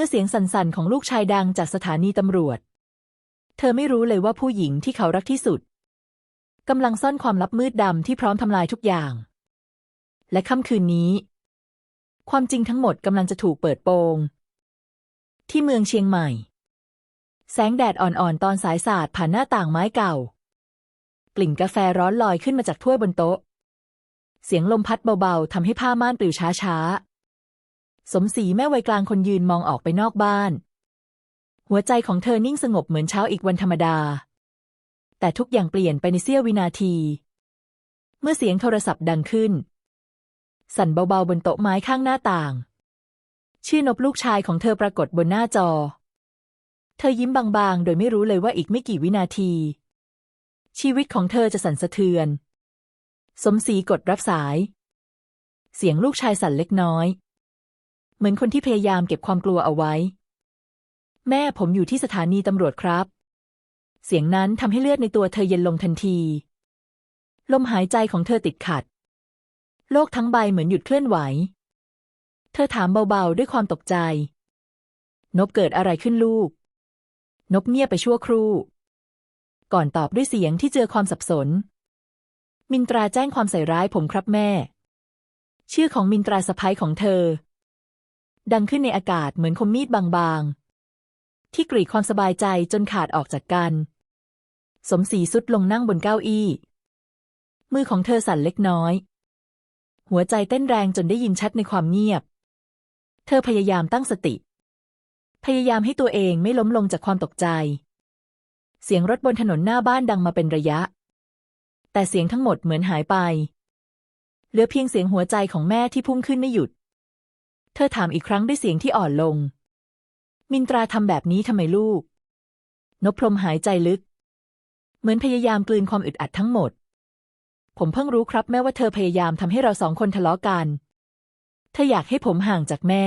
มื่อเสียงสั่นๆของลูกชายดังจากสถานีตำรวจ เธอไม่รู้เลยว่าผู้หญิงที่เขารักที่สุดกำลังซ่อนความลับมืดดำที่พร้อมทำลายทุกอย่าง และค่ำคืนนี้ ความจริงทั้งหมดกำลังจะถูกเปิดโปง ที่เมืองเชียงใหม่ แสงแดดอ่อนๆ ตอนสายสาดผ่านหน้าต่างไม้เก่า กลิ่นกาแฟร้อนลอยขึ้นมาจากถ้วยบนโต๊ะ เสียงลมพัดเบาๆทำให้ผ้าม่านปลิวช้าๆ สมศรีแม่วัยกลางคนยืนมองออกไปนอกบ้าน หัวใจของเธอนิ่งสงบเหมือนเช้าอีกวันธรรมดา แต่ทุกอย่างเปลี่ยนไปในเสี้ยววินาที เมื่อเสียงโทรศัพท์ดังขึ้น สั่นเบาๆบนโต๊ะไม้ข้างหน้าต่าง ชื่อนบลูกชายของเธอปรากฏบนหน้าจอ เธอยิ้มบางๆ โดยไม่รู้เลยว่าอีกไม่กี่วินาที ชีวิตของเธอจะสั่นสะเทือน สมศรีกดรับสาย เสียงลูกชายสั่นเล็กน้อย เหมือนคนที่พยายามเก็บความกลัวเอาไว้ แม่ผมอยู่ที่สถานีตำรวจครับ เสียงนั้นทำให้เลือดในตัวเธอเย็นลงทันที ลมหายใจของเธอติดขัด โลกทั้งใบเหมือนหยุดเคลื่อนไหว เธอถามเบาๆด้วยความตกใจ นบเกิดอะไรขึ้นลูก นบเงียบไปชั่วครู่ ก่อนตอบด้วยเสียงที่เจอความสับสน มินตราแจ้งความใส่ร้ายผมครับแม่ ชื่อของมินตราสะพ้ยของเธอ ดังขึ้นในอากาศเหมือนคมมีดบางๆ ที่กรีดความสบายใจจนขาดออกจากกัน สมศรีสุดลงนั่งบนเก้าอี้ มือของเธอสั่นเล็กน้อย หัวใจเต้นแรงจนได้ยินชัดในความเงียบ เธอพยายามตั้งสติ พยายามให้ตัวเองไม่ล้มลงจากความตกใจ เสียงรถบนถนนหน้าบ้านดังมาเป็นระยะ แต่เสียงทั้งหมดเหมือนหายไป เหลือเพียงเสียงหัวใจของแม่ที่พุ่งขึ้นไม่หยุด เธอถามอีกครั้งด้วยเสียงที่อ่อนลง มินตราทำแบบนี้ทำไมลูก นพพรมหายใจลึก เหมือนพยายามกลืนความอึดอัดทั้งหมด ผมเพิ่งรู้ครับแม่ว่าเธอพยายามทำให้เราสองคนทะเลาะกัน เธออยากให้ผมห่างจากแม่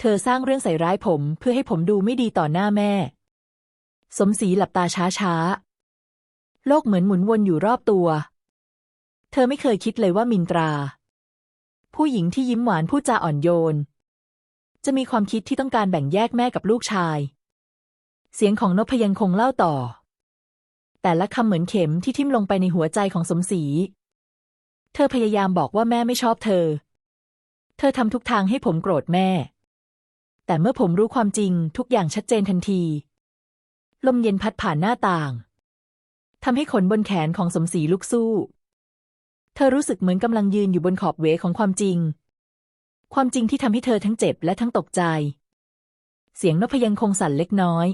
เธอสร้างเรื่องใส่ร้ายผมเพื่อให้ผมดูไม่ดีต่อหน้าแม่ สมศรีหลับตาช้าๆ โลกเหมือนหมุนวนอยู่รอบตัว เธอไม่เคยคิดเลยว่ามินตรา ผู้หญิงที่ยิ้มหวานพูดจาอ่อนโยน จะมีความคิดที่ต้องการแบ่งแยกแม่กับลูกชาย เสียงของนพยังคงเล่าต่อ แต่ละคำเหมือนเข็มที่ทิ่มลงไปในหัวใจของสมศรี เธอพยายามบอกว่าแม่ไม่ชอบเธอ เธอทำทุกทางให้ผมโกรธแม่ แต่เมื่อผมรู้ความจริงทุกอย่างชัดเจนทันที ลมเย็นพัดผ่านหน้าต่างทำให้ขนบนแขนของสมศรีลุกสู้ เธอรู้สึกเหมือนกำลังยืนอยู่บนขอบเวของความจริง ความจริงที่ทำให้เธอทั้งเจ็บและทั้งตกใจ เสียงนพยังคงสั่นเล็กน้อย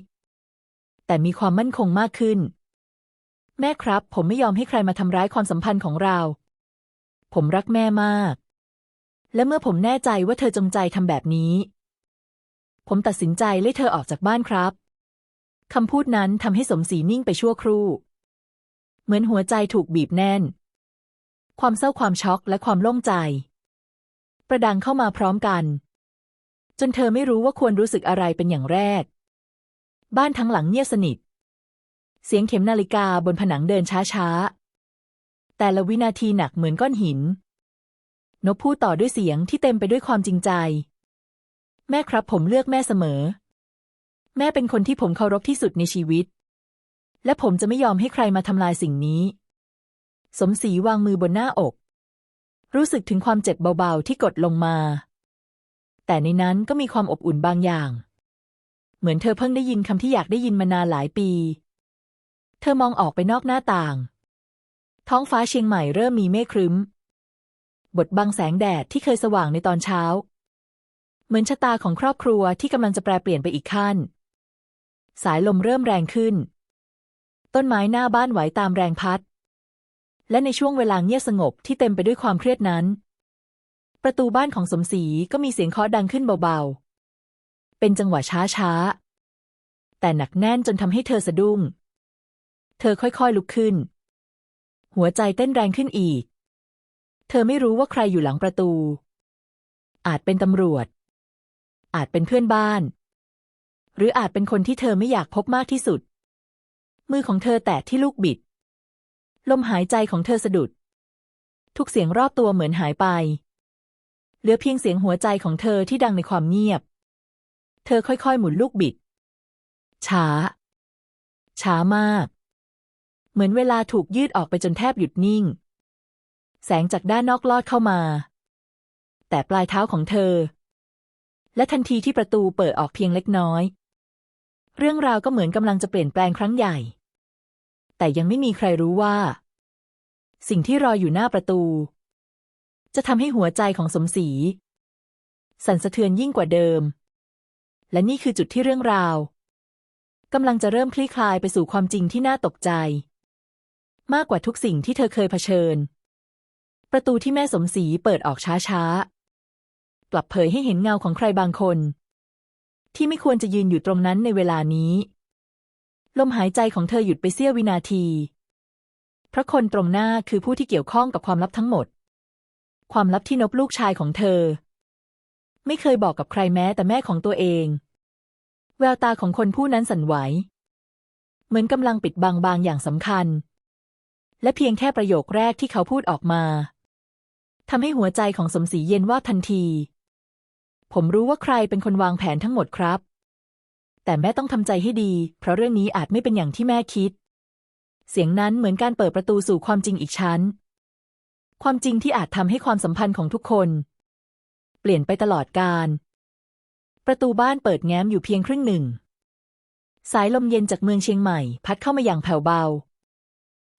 แต่มีความมั่นคงมากขึ้น แม่ครับ ผมไม่ยอมให้ใครมาทำร้ายความสัมพันธ์ของเรา ผมรักแม่มาก และเมื่อผมแน่ใจว่าเธอจงใจทำแบบนี้ ผมตัดสินใจไล่เธอออกจากบ้านครับคำพูดนั้นทำให้สมศรีนิ่งไปชั่วครู่ เหมือนหัวใจถูกบีบแน่น ความเศร้าความช็อกและความโล่งใจ ประดังเข้ามาพร้อมกัน จนเธอไม่รู้ว่าควรรู้สึกอะไรเป็นอย่างแรก บ้านทั้งหลังเงียบสนิท เสียงเข็มนาฬิกาบนผนังเดินช้าๆ แต่ละวินาทีหนักเหมือนก้อนหิน นกพูดต่อด้วยเสียงที่เต็มไปด้วยความจริงใจ แม่ครับผมเลือกแม่เสมอ แม่เป็นคนที่ผมเคารพที่สุดในชีวิต และผมจะไม่ยอมให้ใครมาทำลายสิ่งนี้ สมศรีวางมือบนหน้าอก รู้สึกถึงความเจ็บเบาๆที่กดลงมา แต่ในนั้นก็มีความอบอุ่นบางอย่าง เหมือนเธอเพิ่งได้ยินคำที่อยากได้ยินมานานหลายปี เธอมองออกไปนอกหน้าต่าง ท้องฟ้าเชียงใหม่เริ่มมีเมฆครึ้ม บทบังแสงแดดที่เคยสว่างในตอนเช้า เหมือนชะตาของครอบครัวที่กำลังจะแปลเปลี่ยนไปอีกขั้น สายลมเริ่มแรงขึ้นต้นไม้หน้าบ้านไหวตามแรงพัด และในช่วงเวลาเงียบสงบที่เต็มไปด้วยความเครียดนั้น ประตูบ้านของสมศรีก็มีเสียงเคาะดังขึ้นเบาๆ เป็นจังหวะช้าๆ แต่หนักแน่นจนทำให้เธอสะดุ้ง เธอค่อยๆลุกขึ้น หัวใจเต้นแรงขึ้นอีก เธอไม่รู้ว่าใครอยู่หลังประตู อาจเป็นตำรวจ อาจเป็นเพื่อนบ้าน หรืออาจเป็นคนที่เธอไม่อยากพบมากที่สุด มือของเธอแตะที่ลูกบิด ลมหายใจของเธอสะดุด ทุกเสียงรอบตัวเหมือนหายไป เหลือเพียงเสียงหัวใจของเธอที่ดังในความเงียบ เธอค่อยๆ หมุนลูกบิด ช้า ช้ามาก เหมือนเวลาถูกยืดออกไปจนแทบหยุดนิ่ง แสงจากด้านนอกลอดเข้ามา แต่ปลายเท้าของเธอ และทันทีที่ประตูเปิดออกเพียงเล็กน้อย เรื่องราวก็เหมือนกำลังจะเปลี่ยนแปลงครั้งใหญ่ แต่ยังไม่มีใครรู้ว่า สิ่งที่รออยู่หน้าประตู จะทำให้หัวใจของสมศรี สั่นสะเทือนยิ่งกว่าเดิม และนี่คือจุดที่เรื่องราวกำลังจะเริ่มคลี่คลายไปสู่ความจริงที่น่าตกใจ มากกว่าทุกสิ่งที่เธอเคยเผชิญ ประตูที่แม่สมศรีเปิดออกช้าๆ กลับเผยให้เห็นเงาของใครบางคน ที่ไม่ควรจะยืนอยู่ตรงนั้นในเวลานี้ ลมหายใจของเธอหยุดไปเสี้ยววินาที พระคนตรงหน้าคือผู้ที่เกี่ยวข้องกับความลับทั้งหมด ความลับที่นบลูกชายของเธอ ไม่เคยบอกกับใครแม้แต่แม่ของตัวเอง แววตาของคนผู้นั้นสั่นไหว เหมือนกำลังปิดบังบางอย่างสำคัญ และเพียงแค่ประโยคแรกที่เขาพูดออกมาทำให้หัวใจของสมศรีเย็นว่าทันที ผมรู้ว่าใครเป็นคนวางแผนทั้งหมดครับ แต่แม่ต้องทำใจให้ดี เพราะเรื่องนี้อาจไม่เป็นอย่างที่แม่คิด เสียงนั้นเหมือนการเปิดประตูสู่ความจริงอีกชั้น ความจริงที่อาจทำให้ความสัมพันธ์ของทุกคน เปลี่ยนไปตลอดกาลประตูบ้านเปิดแง้มอยู่เพียงครึ่งหนึ่ง สายลมเย็นจากเมืองเชียงใหม่ พัดเข้ามาอย่างแผ่วเบา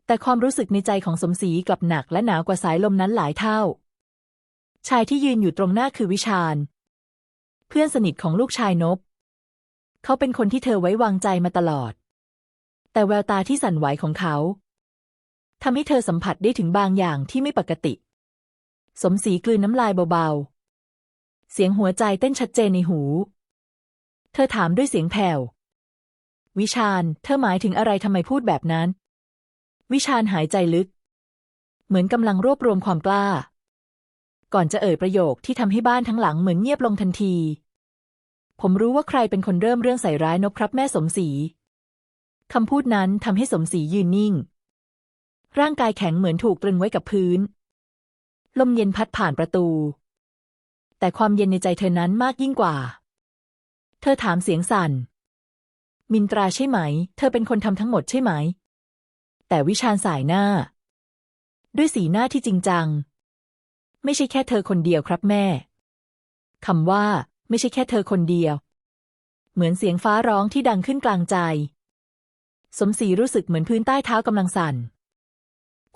แต่ความรู้สึกในใจของสมศรีกลับหนักและหนาวกว่าสายลมนั้นหลายเท่า ชายที่ยืนอยู่ตรงหน้าคือวิชาญ เพื่อนสนิทของลูกชายนบ เขาเป็นคนที่เธอไว้วางใจมาตลอด แต่แววตาที่สั่นไหวของเขาทำให้เธอสัมผัสได้ถึงบางอย่างที่ไม่ปกติ สมศรีกลืนน้ำลายเบาๆ เสียงหัวใจเต้นชัดเจนในหู เธอถามด้วยเสียงแผ่ว วิชาญ เธอหมายถึงอะไรทำไมพูดแบบนั้น วิชาญหายใจลึก เหมือนกำลังรวบรวมความกล้า ก่อนจะเอ่ยประโยคที่ทำให้บ้านทั้งหลังเหมือนเงียบลงทันที ผมรู้ว่าใครเป็นคนเริ่มเรื่องใส่ร้ายนบครับแม่สมศรีคำพูดนั้นทำให้สมศรียืนนิ่ง ร่างกายแข็งเหมือนถูกตรึงไว้กับพื้น ลมเย็นพัดผ่านประตู แต่ความเย็นในใจเธอนั้นมากยิ่งกว่า เธอถามเสียงสั่น มินตราใช่ไหม เธอเป็นคนทำทั้งหมดใช่ไหม แต่วิชาญสายหน้า ด้วยสีหน้าที่จริงจัง ไม่ใช่แค่เธอคนเดียวครับแม่คำว่า ไม่ใช่แค่เธอคนเดียว เหมือนเสียงฟ้าร้องที่ดังขึ้นกลางใจ สมศรีรู้สึกเหมือนพื้นใต้เท้ากำลังสั่น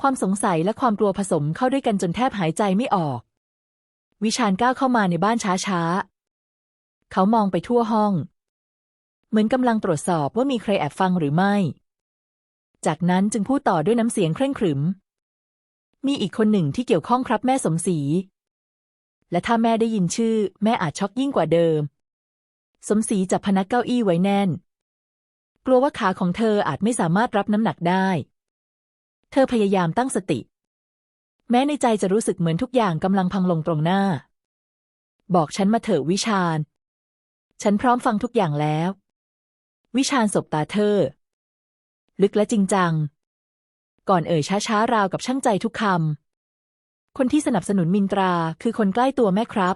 ความสงสัยและความกลัวผสมเข้าด้วยกันจนแทบหายใจไม่ออก วิชาญก้าวเข้ามาในบ้านช้าๆ เขามองไปทั่วห้อง เหมือนกำลังตรวจสอบว่ามีใครแอบฟังหรือไม่ จากนั้นจึงพูดต่อด้วยน้ำเสียงเคร่งขรึม มีอีกคนหนึ่งที่เกี่ยวข้องครับแม่สมศรี และถ้าแม่ได้ยินชื่อ แม่อาจช็อกยิ่งกว่าเดิม สมศรีจับพนักเก้าอี้ไว้แน่น กลัวว่าขาของเธออาจไม่สามารถรับน้ำหนักได้ เธอพยายามตั้งสติ แม้ในใจจะรู้สึกเหมือนทุกอย่างกำลังพังลงตรงหน้า บอกฉันมาเถอะวิชาญ ฉันพร้อมฟังทุกอย่างแล้ว วิชาญสบตาเธอ ลึกและจริงจัง ก่อนเอ่ยช้าๆราวกับช่างใจทุกคำ คนที่สนับสนุนมินตราคือคนใกล้ตัวแม่ครับ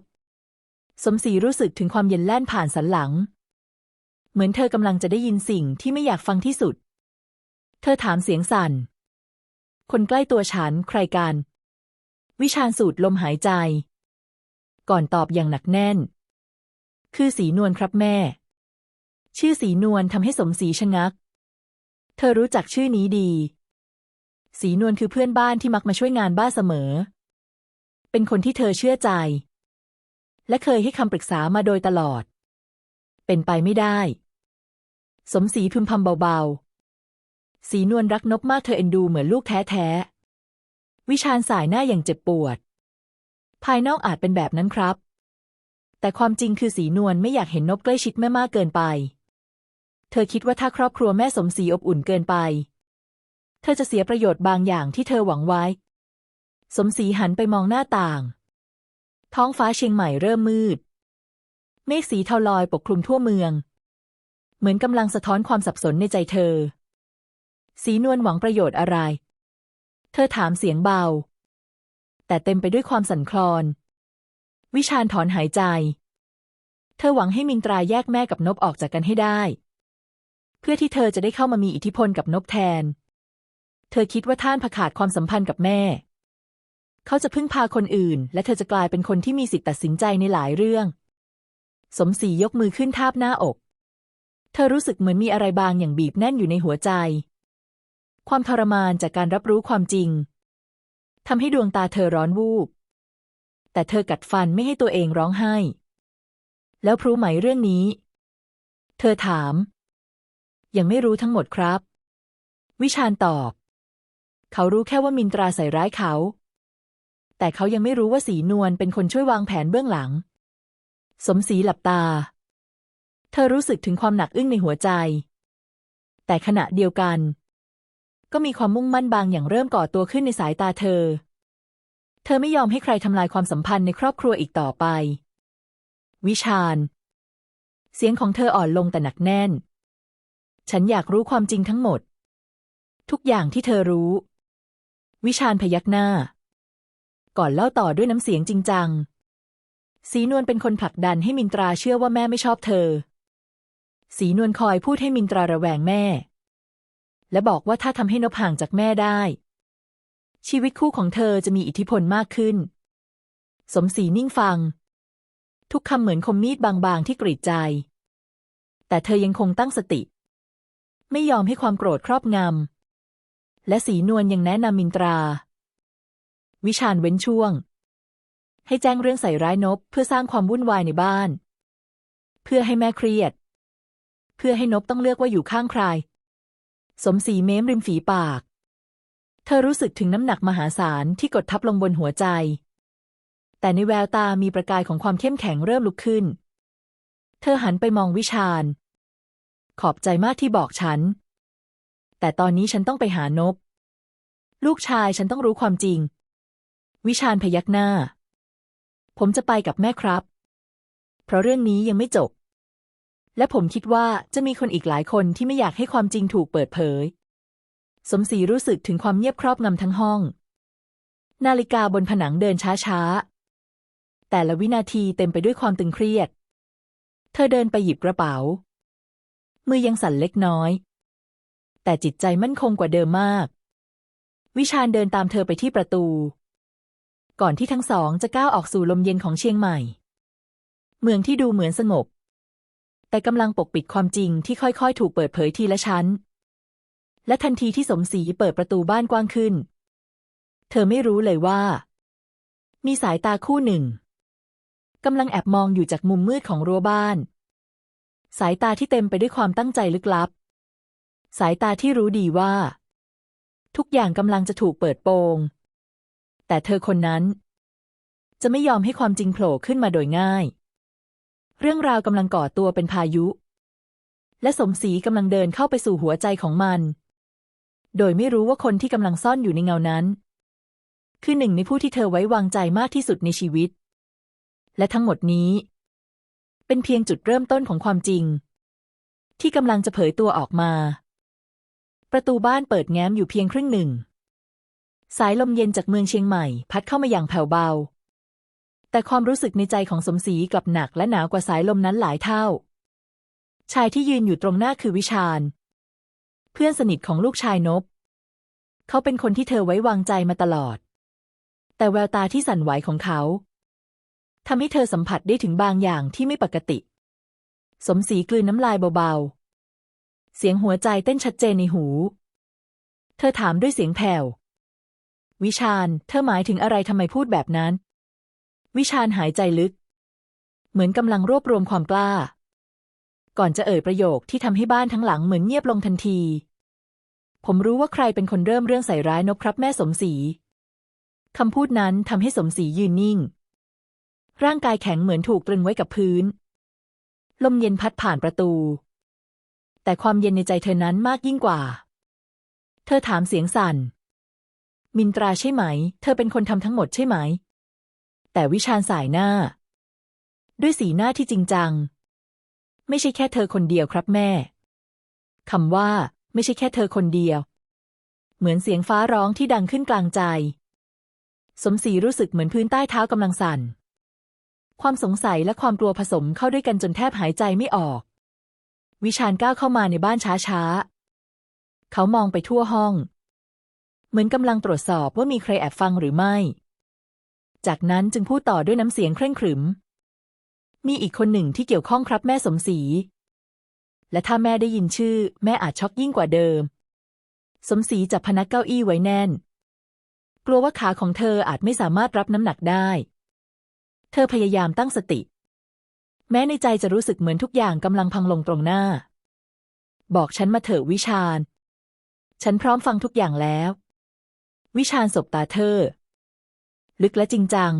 สมศรีรู้สึกถึงความเย็นแล่นผ่านสันหลัง เหมือนเธอกำลังจะได้ยินสิ่งที่ไม่อยากฟังที่สุด เธอถามเสียงสั่น คนใกล้ตัวฉันใครกัน วิชาสูดลมหายใจ ก่อนตอบอย่างหนักแน่น คือสีนวลครับแม่ ชื่อสีนวลทำให้สมศรีชะงัก เธอรู้จักชื่อนี้ดี สีนวลคือเพื่อนบ้านที่มักมาช่วยงานบ้านเสมอ เป็นคนที่เธอเชื่อใจ และเคยให้คำปรึกษามาโดยตลอด เป็นไปไม่ได้ สมศรีพึมพำเบาๆ สีนวลรักนบมากเธอเอ็นดูเหมือนลูกแท้ๆ วิชาญสายหน้าอย่างเจ็บปวด ภายนอกอาจเป็นแบบนั้นครับ แต่ความจริงคือสีนวลไม่อยากเห็นนบใกล้ชิดแม่มากเกินไป เธอคิดว่าถ้าครอบครัวแม่สมศรีอบอุ่นเกินไป เธอจะเสียประโยชน์บางอย่างที่เธอหวังไว้ สมศรีหันไปมองหน้าต่าง ท้องฟ้าเชียงใหม่เริ่มมืด เมฆสีเทาลอยปกคลุมทั่วเมือง เหมือนกำลังสะท้อนความสับสนในใจเธอ สีนวลหวังประโยชน์อะไร เธอถามเสียงเบา แต่เต็มไปด้วยความสั่นคลอน วิชาญถอนหายใจ เธอหวังให้มินตราแยกแม่กับนบออกจากกันให้ได้ เพื่อที่เธอจะได้เข้ามามีอิทธิพลกับนบแทน เธอคิดว่าท่านผขาดความสัมพันธ์กับแม่ เขาจะพึ่งพาคนอื่น และเธอจะกลายเป็นคนที่มีสิทธิตัดสินใจในหลายเรื่อง สมศรียกมือขึ้นทาบหน้าอก เธอรู้สึกเหมือนมีอะไรบางอย่างบีบแน่นอยู่ในหัวใจ ความทรมานจากการรับรู้ความจริงทำให้ดวงตาเธอร้อนวูบ แต่เธอกัดฟันไม่ให้ตัวเองร้องไห้ แล้วพรู้ไหมเรื่องนี้ เธอถาม ยังไม่รู้ทั้งหมดครับ วิชาญตอบ เขารู้แค่ว่ามินตราใส่ร้ายเขา แต่เขายังไม่รู้ว่าสีนวลเป็นคนช่วยวางแผนเบื้องหลัง สมศรีหลับตา เธอรู้สึกถึงความหนักอึ้งในหัวใจ แต่ขณะเดียวกัน ก็มีความมุ่งมั่นบางอย่างเริ่มก่อตัวขึ้นในสายตาเธอ เธอไม่ยอมให้ใครทำลายความสัมพันธ์ในครอบครัวอีกต่อไป วิชาญ เสียงของเธออ่อนลงแต่หนักแน่น ฉันอยากรู้ความจริงทั้งหมด ทุกอย่างที่เธอรู้ วิชาญพยักหน้า ก่อนเล่าต่อด้วยน้ำเสียงจริงจัง สีนวลเป็นคนผลักดันให้มินตราเชื่อว่าแม่ไม่ชอบเธอ สีนวลคอยพูดให้มินตราระแวงแม่ และบอกว่าถ้าทำให้นบห่างจากแม่ได้ ชีวิตคู่ของเธอจะมีอิทธิพลมากขึ้น สมศรีนิ่งฟัง ทุกคำเหมือนคมมีดบางๆที่กรีดใจ แต่เธอยังคงตั้งสติ ไม่ยอมให้ความโกรธครอบงำและสีนวลยังแนะนำมินตรา วิชาญเว้นช่วง ให้แจ้งเรื่องใส่ร้ายนบเพื่อสร้างความวุ่นวายในบ้าน เพื่อให้แม่เครียด เพื่อให้นบต้องเลือกว่าอยู่ข้างใคร สมศรีเม้มริมฝีปาก เธอรู้สึกถึงน้ำหนักมหาศาลที่กดทับลงบนหัวใจ แต่ในแววตามีประกายของความเข้มแข็งเริ่มลุกขึ้น เธอหันไปมองวิชาญ ขอบใจมากที่บอกฉัน แต่ตอนนี้ฉันต้องไปหานบลูกชายฉันต้องรู้ความจริง วิชาญพยักหน้า ผมจะไปกับแม่ครับ เพราะเรื่องนี้ยังไม่จบ และผมคิดว่าจะมีคนอีกหลายคนที่ไม่อยากให้ความจริงถูกเปิดเผย สมศรีรู้สึกถึงความเงียบครอบงำทั้งห้อง นาฬิกาบนผนังเดินช้าๆ แต่ละวินาทีเต็มไปด้วยความตึงเครียด เธอเดินไปหยิบกระเป๋า มือยังสั่นเล็กน้อย แต่จิตใจมั่นคงกว่าเดิมมาก วิชาญเดินตามเธอไปที่ประตู ก่อนที่ทั้งสองจะก้าวออกสู่ลมเย็นของเชียงใหม่ เมืองที่ดูเหมือนสงบ แต่กำลังปกปิดความจริงที่ค่อยๆ ถูกเปิดเผยทีละชั้น และทันทีที่สมศรีเปิดประตูบ้านกว้างขึ้น เธอไม่รู้เลยว่า มีสายตาคู่หนึ่งกำลังแอบมองอยู่จากมุมมืดของรั้วบ้าน สายตาที่เต็มไปด้วยความตั้งใจลึกลับ สายตาที่รู้ดีว่า ทุกอย่างกำลังจะถูกเปิดโปง แต่เธอคนนั้น จะไม่ยอมให้ความจริงโผล่ขึ้นมาโดยง่าย เรื่องราวกำลังก่อตัวเป็นพายุ และสมศรีกำลังเดินเข้าไปสู่หัวใจของมัน โดยไม่รู้ว่าคนที่กำลังซ่อนอยู่ในเงานั้น คือหนึ่งในผู้ที่เธอไว้วางใจมากที่สุดในชีวิต และทั้งหมดนี้ เป็นเพียงจุดเริ่มต้นของความจริง ที่กำลังจะเผยตัวออกมา ประตูบ้านเปิดแง้มอยู่เพียงครึ่งหนึ่ง สายลมเย็นจากเมืองเชียงใหม่ พัดเข้ามาอย่างแผ่วเบา แต่ความรู้สึกในใจของสมศรีกลับหนักและหนาวกว่าสายลมนั้นหลายเท่า ชายที่ยืนอยู่ตรงหน้าคือวิชาญ เพื่อนสนิทของลูกชายนบ เขาเป็นคนที่เธอไว้วางใจมาตลอด แต่แววตาที่สั่นไหวของเขาทำให้เธอสัมผัสได้ถึงบางอย่างที่ไม่ปกติ สมศรีกลืนน้ำลายเบาๆ เสียงหัวใจเต้นชัดเจนในหู เธอถามด้วยเสียงแผ่ว วิชาญ เธอหมายถึงอะไรทำไมพูดแบบนั้น วิชาญหายใจลึก เหมือนกำลังรวบรวมความกล้า ก่อนจะเอ่ยประโยคที่ทำให้บ้านทั้งหลังเหมือนเงียบลงทันที ผมรู้ว่าใครเป็นคนเริ่มเรื่องใส่ร้ายนบครับแม่สมศรีคำพูดนั้นทำให้สมศรียืนนิ่ง ร่างกายแข็งเหมือนถูกตรึงไว้กับพื้น ลมเย็นพัดผ่านประตู แต่ความเย็นในใจเธอนั้นมากยิ่งกว่า เธอถามเสียงสั่น มินตราใช่ไหม เธอเป็นคนทำทั้งหมดใช่ไหม แต่วิชาญสายหน้า ด้วยสีหน้าที่จริงจัง ไม่ใช่แค่เธอคนเดียวครับแม่คำว่า ไม่ใช่แค่เธอคนเดียว เหมือนเสียงฟ้าร้องที่ดังขึ้นกลางใจ สมศรีรู้สึกเหมือนพื้นใต้เท้ากำลังสั่น ความสงสัยและความกลัวผสมเข้าด้วยกันจนแทบหายใจไม่ออก วิชาญก้าวเข้ามาในบ้านช้าๆ เขามองไปทั่วห้อง เหมือนกำลังตรวจสอบว่ามีใครแอบฟังหรือไม่ จากนั้นจึงพูดต่อด้วยน้ำเสียงเคร่งขรึม มีอีกคนหนึ่งที่เกี่ยวข้องครับแม่สมศรี และถ้าแม่ได้ยินชื่อ แม่อาจช็อกยิ่งกว่าเดิม สมศรีจับพนักเก้าอี้ไว้แน่น กลัวว่าขาของเธออาจไม่สามารถรับน้ำหนักได้ เธอพยายามตั้งสติ แม้ในใจจะรู้สึกเหมือนทุกอย่างกำลังพังลงตรงหน้า บอกฉันมาเถอะวิชาญ ฉันพร้อมฟังทุกอย่างแล้ว วิชาญสบตาเธอ ลึกและจริงจัง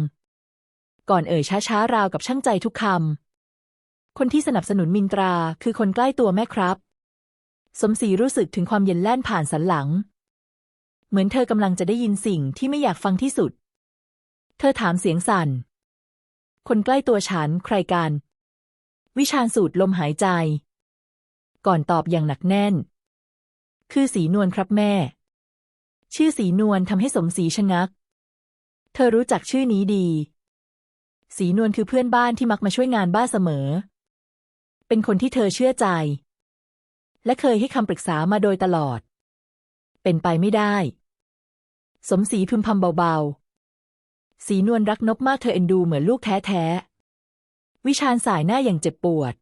ก่อนเอ่ยช้าๆ ราวกับช่างใจทุกคำ คนที่สนับสนุนมินตราคือคนใกล้ตัวแม่ครับ สมศรีรู้สึกถึงความเย็นแล่นผ่านสันหลัง เหมือนเธอกำลังจะได้ยินสิ่งที่ไม่อยากฟังที่สุด เธอถามเสียงสั่น คนใกล้ตัวฉันใครกัน วิชาญสูดลมหายใจ ก่อนตอบอย่างหนักแน่น คือสีนวลครับแม่ ชื่อสีนวลทำให้สมศรีชะงัก เธอรู้จักชื่อนี้ดี สีนวลคือเพื่อนบ้านที่มักมาช่วยงานบ้านเสมอ เป็นคนที่เธอเชื่อใจ และเคยให้คำปรึกษามาโดยตลอด เป็นไปไม่ได้ สมศรีพึมพำเบาๆ สีนวลรักนบมากเธอเอ็นดูเหมือนลูกแท้ๆ วิชาญสายหน้าอย่างเจ็บปวด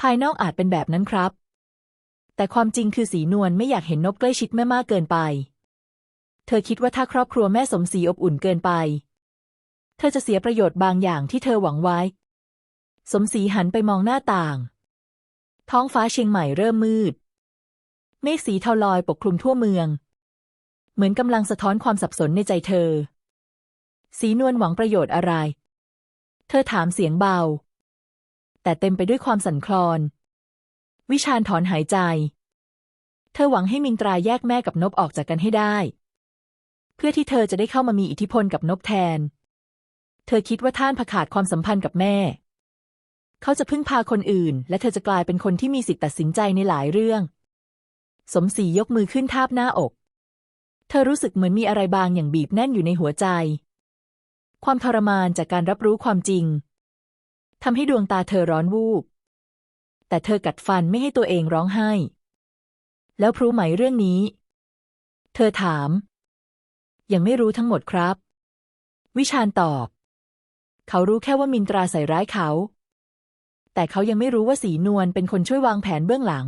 ภายนอกอาจเป็นแบบนั้นครับแต่ความจริงคือสีนวลไม่อยากเห็นนบใกล้ชิดแม่มากเกินไป เธอคิดว่าถ้าครอบครัวแม่สมศรีอบอุ่นเกินไป เธอจะเสียประโยชน์บางอย่างที่เธอหวังไว้ สมศรีหันไปมองหน้าต่าง ท้องฟ้าเชียงใหม่เริ่มมืด เมฆสีเทาลอยปกคลุมทั่วเมือง เหมือนกำลังสะท้อนความสับสนในใจเธอ สีนวลหวังประโยชน์อะไร เธอถามเสียงเบา แต่เต็มไปด้วยความสั่นคลอน วิชาญถอนหายใจ เธอหวังให้มินตราแยกแม่กับนบออกจากกันให้ได้ พื่อที่เธอจะได้เข้ามามีอิทธิพลกับนบแทน เธอคิดว่าท่านผขาดความสัมพันธ์กับแม่ เขาจะพึ่งพาคนอื่น และเธอจะกลายเป็นคนที่มีสิทธิ์ตัดสินใจในหลายเรื่อง สมศรียกมือขึ้นทาบหน้าอก เธอรู้สึกเหมือนมีอะไรบางอย่างบีบแน่นอยู่ในหัวใจ ความทรมานจากการรับรู้ความจริงทำให้ดวงตาเธอร้อนวูบ แต่เธอกัดฟันไม่ให้ตัวเองร้องไห้ แล้วพรู้ไหมเรื่องนี้ เธอถาม ยังไม่รู้ทั้งหมดครับ วิชาญตอบ เขารู้แค่ว่ามินตราใส่ร้ายเขา แต่เขายังไม่รู้ว่าสีนวลเป็นคนช่วยวางแผนเบื้องหลัง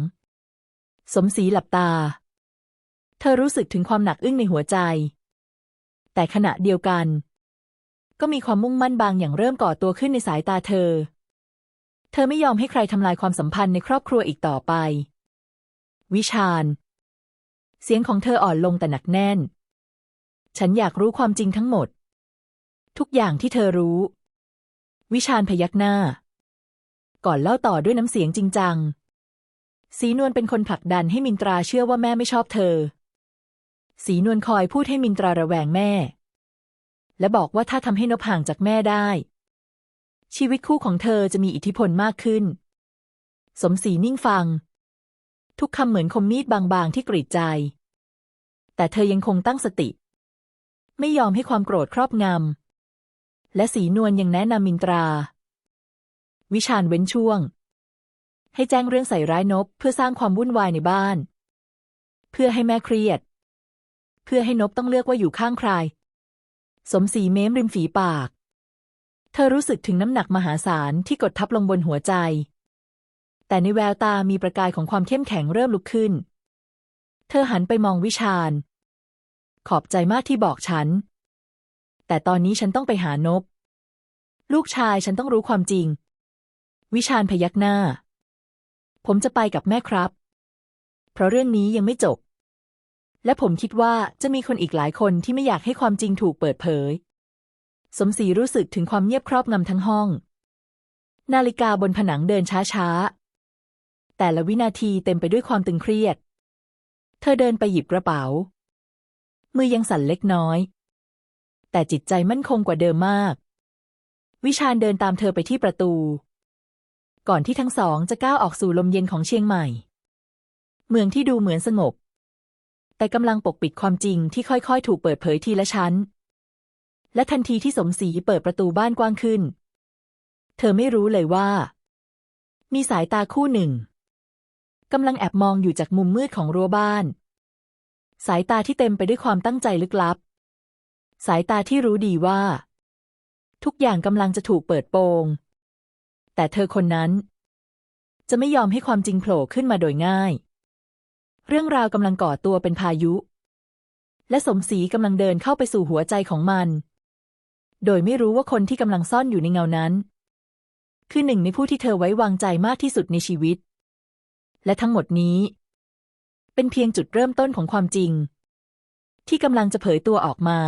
สมศรีหลับตา เธอรู้สึกถึงความหนักอึ้งในหัวใจ แต่ขณะเดียวกัน ก็มีความมุ่งมั่นบางอย่างเริ่มก่อตัวขึ้นในสายตาเธอ เธอไม่ยอมให้ใครทำลายความสัมพันธ์ในครอบครัวอีกต่อไป วิชาญเสียงของเธออ่อนลงแต่หนักแน่น ฉันอยากรู้ความจริงทั้งหมด ทุกอย่างที่เธอรู้ วิชาญพยักหน้า ก่อนเล่าต่อด้วยน้ำเสียงจริงจัง สีนวลเป็นคนผลักดันให้มินตราเชื่อว่าแม่ไม่ชอบเธอ สีนวลคอยพูดให้มินตราระแวงแม่ และบอกว่าถ้าทำให้นบห่างจากแม่ได้ ชีวิตคู่ของเธอจะมีอิทธิพลมากขึ้น สมศรีนิ่งฟัง ทุกคำเหมือนคมมีดบางๆที่กรีดใจ แต่เธอยังคงตั้งสติ ไม่ยอมให้ความโกรธครอบงำ และสีนวลยังแนะนำมินตรา วิชาญเว้นช่วง ให้แจ้งเรื่องใส่ร้ายนบเพื่อสร้างความวุ่นวายในบ้าน เพื่อให้แม่เครียด เพื่อให้นบต้องเลือกว่าอยู่ข้างใคร สมศรีเม้มริมฝีปาก เธอรู้สึกถึงน้ำหนักมหาศาลที่กดทับลงบนหัวใจ แต่ในแววตามีประกายของความเข้มแข็งเริ่มลุกขึ้น เธอหันไปมองวิชาญ ขอบใจมากที่บอกฉัน แต่ตอนนี้ฉันต้องไปหานบ ลูกชายฉันต้องรู้ความจริง วิชาญพยักหน้า ผมจะไปกับแม่ครับ เพราะเรื่องนี้ยังไม่จบ และผมคิดว่าจะมีคนอีกหลายคนที่ไม่อยากให้ความจริงถูกเปิดเผย สมศรีรู้สึกถึงความเงียบครอบงำทั้งห้อง นาฬิกาบนผนังเดินช้าๆ แต่ละวินาทีเต็มไปด้วยความตึงเครียด เธอเดินไปหยิบกระเป๋า มือยังสั่นเล็กน้อย แต่จิตใจมั่นคงกว่าเดิมมาก วิชาญเดินตามเธอไปที่ประตู ก่อนที่ทั้งสองจะก้าวออกสู่ลมเย็นของเชียงใหม่ เมืองที่ดูเหมือนสงบ แต่กำลังปกปิดความจริงที่ค่อยๆ ถูกเปิดเผยทีละชั้น และทันทีที่สมศรีเปิดประตูบ้านกว้างขึ้นธอไม่รู้เลยว่า มีสายตาคู่หนึ่งกำลังแอบมองอยู่จากมุมมืดของรั้วบ้าน สายตาที่เต็มไปด้วยความตั้งใจลึกลับ สายตาที่รู้ดีว่า ทุกอย่างกำลังจะถูกเปิดโปง แต่เธอคนนั้น จะไม่ยอมให้ความจริงโผล่ขึ้นมาโดยง่าย เรื่องราวกำลังก่อตัวเป็นพายุ และสมศรีกำลังเดินเข้าไปสู่หัวใจของมัน โดยไม่รู้ว่าคนที่กำลังซ่อนอยู่ในเงานั้น คือหนึ่งในผู้ที่เธอไว้วางใจมากที่สุดในชีวิต และทั้งหมดนี้ เป็นเพียงจุดเริ่มต้นของความจริง ที่กำลังจะเผยตัวออกมา